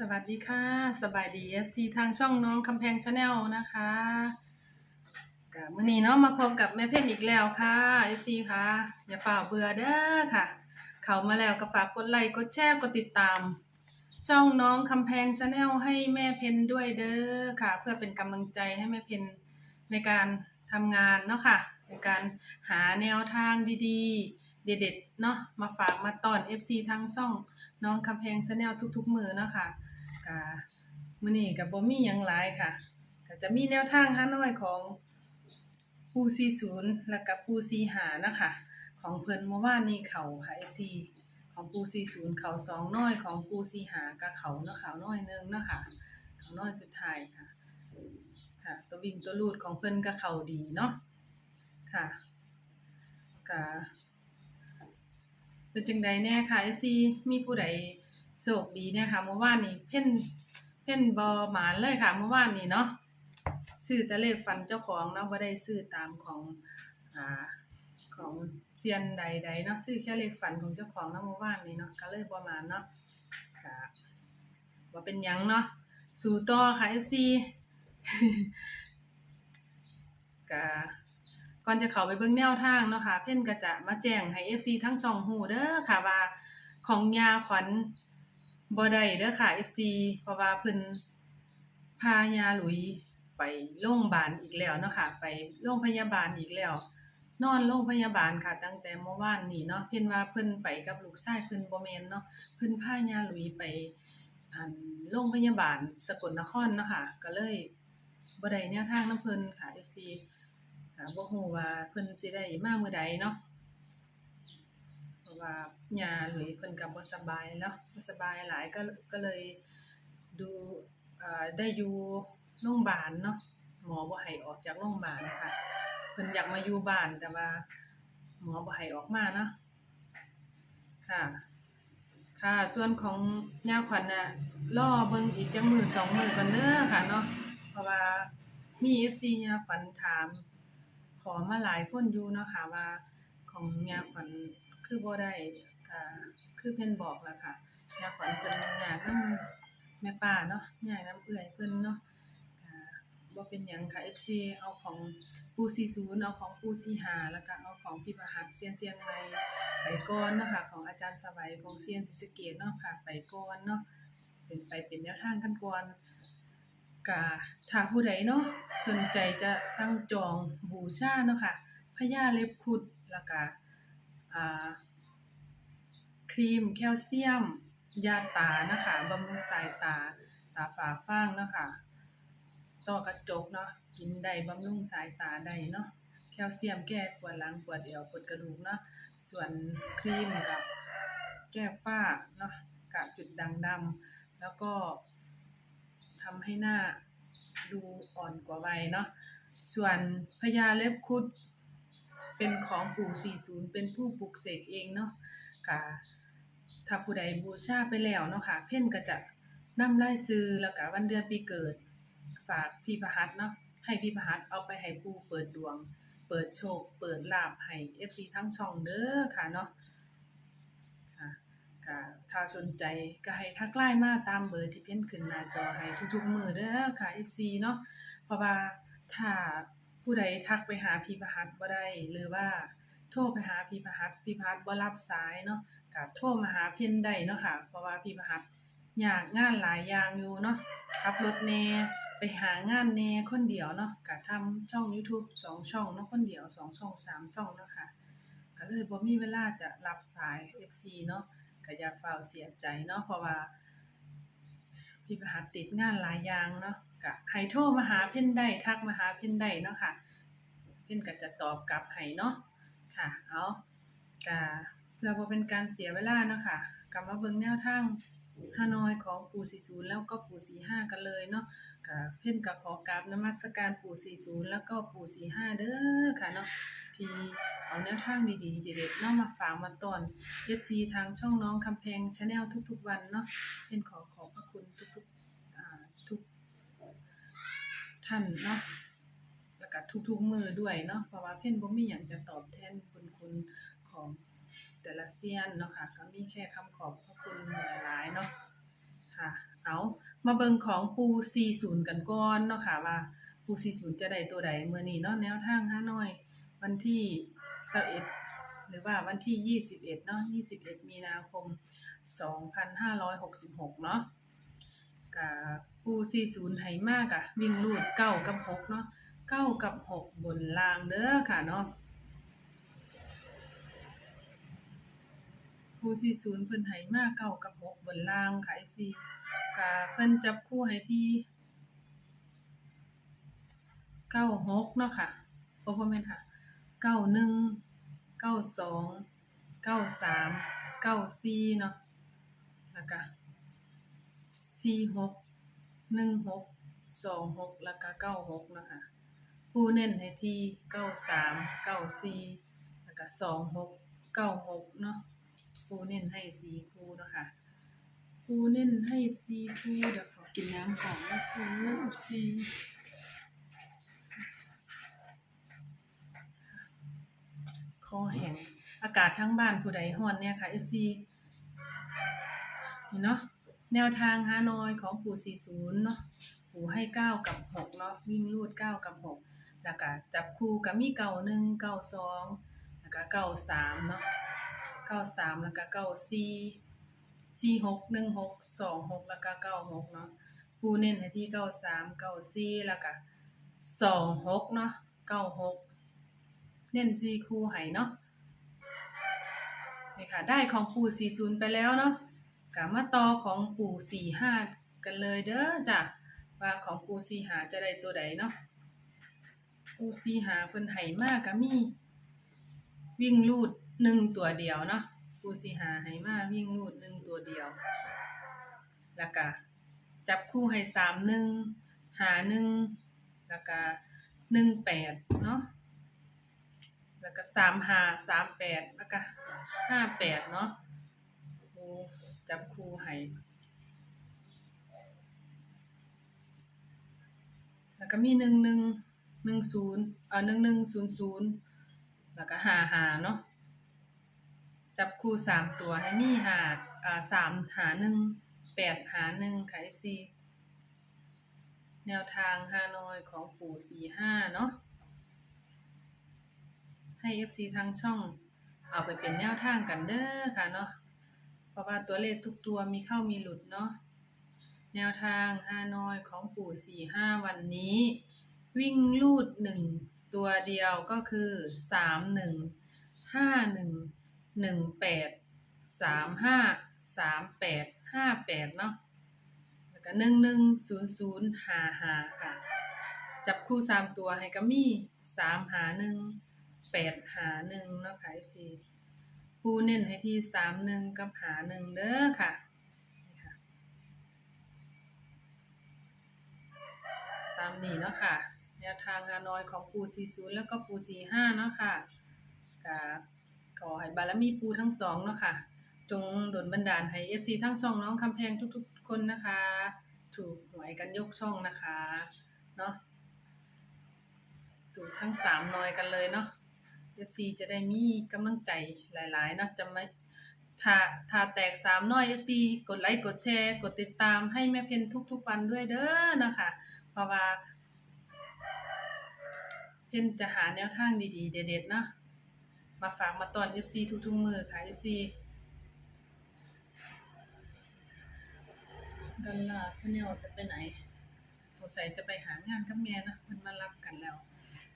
สวัสดีค่ะ สบายดี FC ทางช่องน้องคำแพงชาแนลนะคะกับมื่อนี้เนาะมาพบกับแม่เพชรอีกแล้วค่ะ FC ค่ะ อย่าฝ่าเบื่อเด้อค่ะ เขามาแล้วก็ฝากกดไลค์กดแชร์กดติดตาม ช่องน้องคำแพงชาแนลให้แม่เพนด้วยเด้อค่ะ เพื่อเป็นกำลังใจให้แม่เพนในการทำงานเนาะค่ะในการหาแนวทางดีๆ เด็ดๆเนาะมาฝากมาตอน FC ทางช่องน้องคำแพงชาแนลทุกๆมือเนาะค่ะ กะมื้อนี้ก็บ่มีหยังหลายค่ะก็จะมีแนวทางหาน้อยของปู40แล้วก็ปู45นะคะของเพิ่นเมื่อวานนี้เขาค่ะ FC ของปู40เขาสองน้อยของปู45ก็เขาเนาะเขาน้อยหนึงเนาะค่ะเขาน้อยสุดท้ายค่ะค่ะ ตัววิ่งตัวลูดของเพิ่นก็เขาดีเนาะค่ะก็เป็นจังใดแน่ค่ะ FC มีผู้ใด โชคดีเนี่ยค่ะเมื่อวานนี้เพ่นเพ่นบ่หมานเลยค่ะเมื่อวานนี้เนาะซื้อต่เลขฟันเจ้าของเนาะบ่ได้ซื้อตามของอ่าของเซียนใดๆเนาะซื้อแค่เลขฝันของเจ้าของเนาะเมื่อวานนี้เนาะก็เลยประมาณเนาะก็ว่าเป็นยังเนาะสู่ต่อค่ะ FC ก็ก่อนจะเข้าไปเบิ่งแนวทางเนาะค่ะเพ่นก็จะมาแจ้งให้ FC ทั้งช่องฮู้เด้อค่ะว่าของยาขวัญ บ่ได้เด้อค่ะ FC เพราะว่าเพิ่นพายาหลุยไปโรงพยาบาลอีกแล้วเนาะค่ะ ไปโรงพยาบาลอีกแล้ว นอนโรงพยาบาลค่ะ ตั้งแต่เมื่อวานนี้เนาะเพิ่นว่าเพิ่นไปกับลูกชายเพิ่นบ่แม่นเนาะเพิ่นพายาหลุยไปอันโรงพยาบาลสกลนครเนาะค่ะ ก็เลยบ่ได้แนวทางนํเพิ่นค่ะ FC ก็บ่ฮู้ว่าเพิ่นสิได้มามื้อใดเนาะะว่าย่าหลุยเพิ่นก็บ่สบายเนาะบ่สบายหลายก็ก็เลยดูอ่าได้อยู่โรงบาลเนาะหมอบ่ให้ออกจากโรงบาลค่ะเพิ่นอยากมาอยู่บ้านแต่ว่าหมอบ่ให้ออกมาเนาะค่ะ ค่ะ ส่วนของย่าขวัญน่ะรอเบิ่งอีกจักมื้อสองมื้อกันเด้อค่ะเนาะเพราะว่ามี FC ย่าขวัญถาม ขอมาหลายคนอยู่เนาะค่ะว่าของย่าขวัญ คือบ่ได้ก็คือเพิ่นบอกแล้วค่ะยาขวัญเพิ่นยากนำแม่ป้าเนาะยากนำเอื้อยเพิ่นเนาะบ่เป็นหยังค่ะ FC เอาของปู40เอาของปู45แล้วก็เอาของพี่ประหัสเซียนเซียงใหม่ไปก่อนเนาะค่ะของอาจารย์สวัยของเซียนศรีสะเกษเนาะค่ะไปก่อนเนาะเป็นไปเป็นแนวทางกันก่อนก็ถ้าผู้ใดเนาะสนใจจะสั่งจองบูชาเนาะค่ะพญาเล็บคุดแล้วก็ ครีมแคลเซียม ยาตานะคะบำรุงสายตา ตาฝาฟางเนาะค่ะต้อกระจกเนาะกินได้บำรุงสายตาได้เนาะแคลเซียมแก้ปวดหลังปวดเอวปวดกระดูกเนาะส่วนครีมกับแก้ฝ้าเนาะกระจุดด่างดำแล้วก็ทำให้หน้าดูอ่อนกว่าวัยเนาะส่วนพญาเล็บคุด เป็นของปู่40 เป็นผู้ปลุกเสกเองเนาะค่ะถ้าผู้ใดบูชาไปแล้วเนาะค่ะ เพ่นก็จะนำรายชื่อแล้วก็วันเดือนปีเกิด ฝากพี่ประหัสเนาะให้พี่ประหัสเอาไปให้ปู่เปิดดวง เปิดโชค เปิดลาภให้ FC ทั้งช่องเด้อค่ะเนาะค่ะค่ะถ้าสนใจก็ให้ทักไลน์มาตามเบอร์ที่เพ่นขึ้นหน้าจอให้ทุกๆมือเด้อค่ะ FC เนาะเพราะว่าถ้า ผู้ใดทักไปหาพี่ประหัสบ่ได้หรือว่าโทรไปหาพี่ประหัสพี่ประหัสบ่รับสายเนาะก็โทรมาหาเพิ่นได้เนาะค่ะ เพราะว่าพี่ประหัสยากงานหลายอย่างอยู่เนาะขับรถแน่ไปหางานแน่คนเดียวเนาะก็ทำช่อง YouTube สองช่องเนาะคนเดียวสองช่องสามช่องเนาะค่ะก็เลยบ่มีเวลาจะรับสาย FC เนาะก็อย่าเฝ้าเสียใจเนาะเพราะว่าพี่ประหัสติดงานหลายอย่างเนาะก็ให้โทรมาหาเพิ่นได้ทักมาหาเพิ่นได้เนาะค่ะ เพิ่นก็จะตอบกลับให้เนาะค่ะเอาก็เพื่อบ่เป็นการเสียเวลาเนาะค่ะก็มาเบิ่งแนวทางฮานอยของปู่40 แล้วก็ปู่45 กันเลยเนาะก็เพิ่นก็ขอกราบนมัสการปู่40 แล้วก็ปู่45 เด้อค่ะเนาะที่เอาแนวทางดีๆเด็ดๆนามาฝากมาตอน FC ทางช่องน้องคำแพง Channel ทุกๆ วันเนาะเพิ่นขอขอบพระคุณทุกๆ ท่านเนาะแล้วก็ทุกๆมือด้วยเนาะเพราะว่าเพ่นบ่มีหยังจะตอบแทนบุญคุณของแต่ละเซียนเนาะค่ะ ก็มีแค่คำขอบพระคุณหลายๆเนาะค่ะ เอามาเบิ่งของปู 40 กันก่อนเนาะค่ะว่าปู 40 จะได้ตัวใดมื้อนี้เนาะแนวทางฮาน้อย วันที่21หรือว่าวันที่ 21เนาะ21 มีนาคม 2566 เนาะ กับปูสี่ศูนย์ไหมากอะวิ่งลูดเก้ากับหกเนาะเก้ากับหกบนลางเด้อค่ะเนาะปูสี่ศูนย์เพิ่นไหมากเก้ากับหกบนลางค่ะเอฟซีกับเพิ่นจับคู่ให้ที่เก้าหกเนาะค่ะโอเปอร์แมนค่ะเก้าหนึ่งเก้าสองเก้าสามเก้าสี่เนาะแล้วก็ สี่หกหนึ่งหกสองหกแล้วก็เก้าหกนะคะผู้เน้นให้ที่เก้าสามเก้าสี่แล้วก็สองหกเก้าหกเนาะผู้เน้นให้สี่คู่นะคะผู้เน้นให้สี่คู่เดี๋ยวขอกินน้ำก่อนนะครูสี่คอแห้งอากาศทั้งบ้านผู้ใดห้อนเนี่ยค่ะเอฟซีเนาะ แนวทางฮานอยของปู่40เนาะปู่ให้ 9 กับ 6 เนาะวิ่งรูด 9 กับ 6 แล้วก็จับคู่ก็มี91 92แล้วก็93เนาะ93แล้วก็94 46 16 26 แล้วก็96เนาะปู่เน้นให้ที่93 94แล้วก็26เนาะ96เน้น4คู่ให้เนาะนี่ค่ะ ได้ของปู่40 ไปแล้วเนาะ กามาต่อของปู่สี่ห้ากันเลยเด้อจ้ะว่าของปู่สี่หาจะได้ตัวใดเนาะปู่สี่หาเพิ่นไห่มากก็มี วิ่งลูดหนึ่งตัวเดียวเนาะปู่สี่หาไห่มากวิ่งลูดหนึ่งตัวเดียวแล้วก็จับคู่ให้สามหนึ่งหาหนึ่งแล้วก็หนึ่งแปดเนาะแล้วก็สามหาสามแปดแล้วก็ห้าแปดเนาะ จับคู่ให้แล้วก็มีหนึ่งหนึ่งหนึ่งศูนย์เอ่อหนึ่งหนึ่งศูนย์ศูนย์แล้วก็หาหาเนาะจับคู่สามตัวให้มีหาอ่าสามหาหนึ่งแปดหาหนึ่งค่ะ FC แนวทางฮานอยของปู่สี่ห้าเนาะให้ FC ทางช่องเอาไปเป็นแนวทางกันเด้อค่ะเนาะ ราะว่าตัวเลขทุกตัวมีเข้ามีหลุดเนาะ แนวทางฮานอยของปู่สี่ห้าวันนี้ วิ่งลูดหนึ่งตัวเดียวก็คือสามหนึ่งห้าหนึ่งหนึ่งแปดสามห้าสามแปดห้าแปดเนาะ แล้วก็หนึ่งหนึ่งศูนย์ศูนย์หาหาค่ะ จับคู่สามตัวให้ก็มีสามหาหนึ่งแปดหาหนึ่งเนาะค่ะ FC ผู้เน้นให้ที่สามหนึ่งกับหาหนึ่งเด้อค่ะตามนี้เนาะค่ะแนวทางฮานอยของปู 40 แล้วก็ปู 45 เนาะค่ะกขอให้บารมีปูทั้งสองเนาะค่ะ จงดลบันดาลให้ FC ทั้งช่องน้องคำแพงทุกๆ คนนะคะ ถูกหวยกันยกช่องนะคะ เนาะถูกทั้งสามนอยกันเลยเนาะ FC จะได้มีกำลังใจหลายๆเนาะจะไม่ถ้าถ้าแตกสามน้อย FC กดไลค์กดแชร์ กดติดตามให้แม่เพนทุกๆวันด้วยเด้อนะคะเพราะว่า เพนจะหาแนวทางดีๆ เด็ดๆเนาะมาฝากมาตอน FC ทุกๆมือค่ะ FC ดอลลาร์ชาแนลจะไปไหน สงสัยจะไปหางานกับแม่เนาะมันมารับกันแล้ว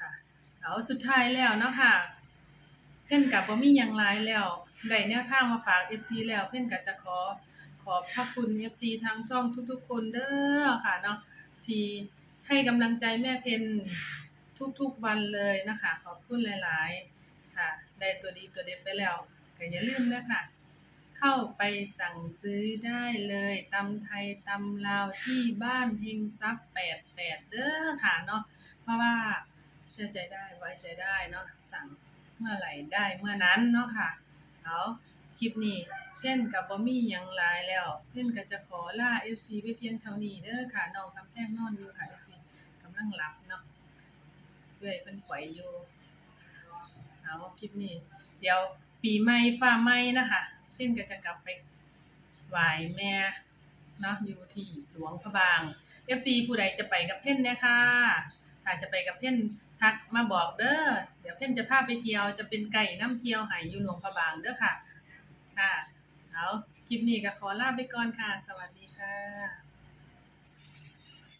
ค่ะ เอาสุดท้ายแล้วเนาะค่ะ เพ่นกับบ่มีหยังหลายแล้วได้แนวทางมาฝาก FC แล้วเพ่นก็จะขอขอบพระคุณ FC ทางช่องทุกๆ คนเด้อค่ะเนาะที่ให้กำลังใจแม่เพนทุกๆวันเลยนะคะ ขอบคุณหลาย ๆ ค่ะ ได้ตัวดีตัวเด็ดไปแล้วก็อย่าลืมนะค่ะ เข้าไปสั่งซื้อได้เลยตำไทยตำลาวที่บ้านเฮงซับ88เด้อค่ะเนาะเพราะว่า เชื่อใจได้ไว้ใจได้เนาะสั่งเมื่อไหร่ได้เมื่อนั้นเนาะค่ะเอาคลิปนี้เพ่นกับบ่มีหยังหลายแล้ว เพ่นก็จะขอล่า FC ไปเพียงเท่านี้เด้อค่ะน้องคำแพงนอนอยู่ค่ะ FC กำลังหลับเนาะเรื่อยเพิ่นปล่อยอยู่เอาคลิปนี้ เดี๋ยวปีใหม่ฟ้าใหม่นะคะเพ่นก็จะกลับไปไหวแม่เนาะอยู่ที่หลวงพระบาง FC ผู้ใดจะไปกับเพ่นเนี่ยค่ะถ้าจะไปกับเพ่น ทักมาบอกเด้อ เดี๋ยวเพ่นจะพาไปเที่ยวจะเป็นไก่น้ำเที่ยวหายอยู่หลวงพระบางเด้อค่ะ ค่ะ เอาคลิปนี้ก็ขอลาไปก่อนค่ะ สวัสดีค่ะ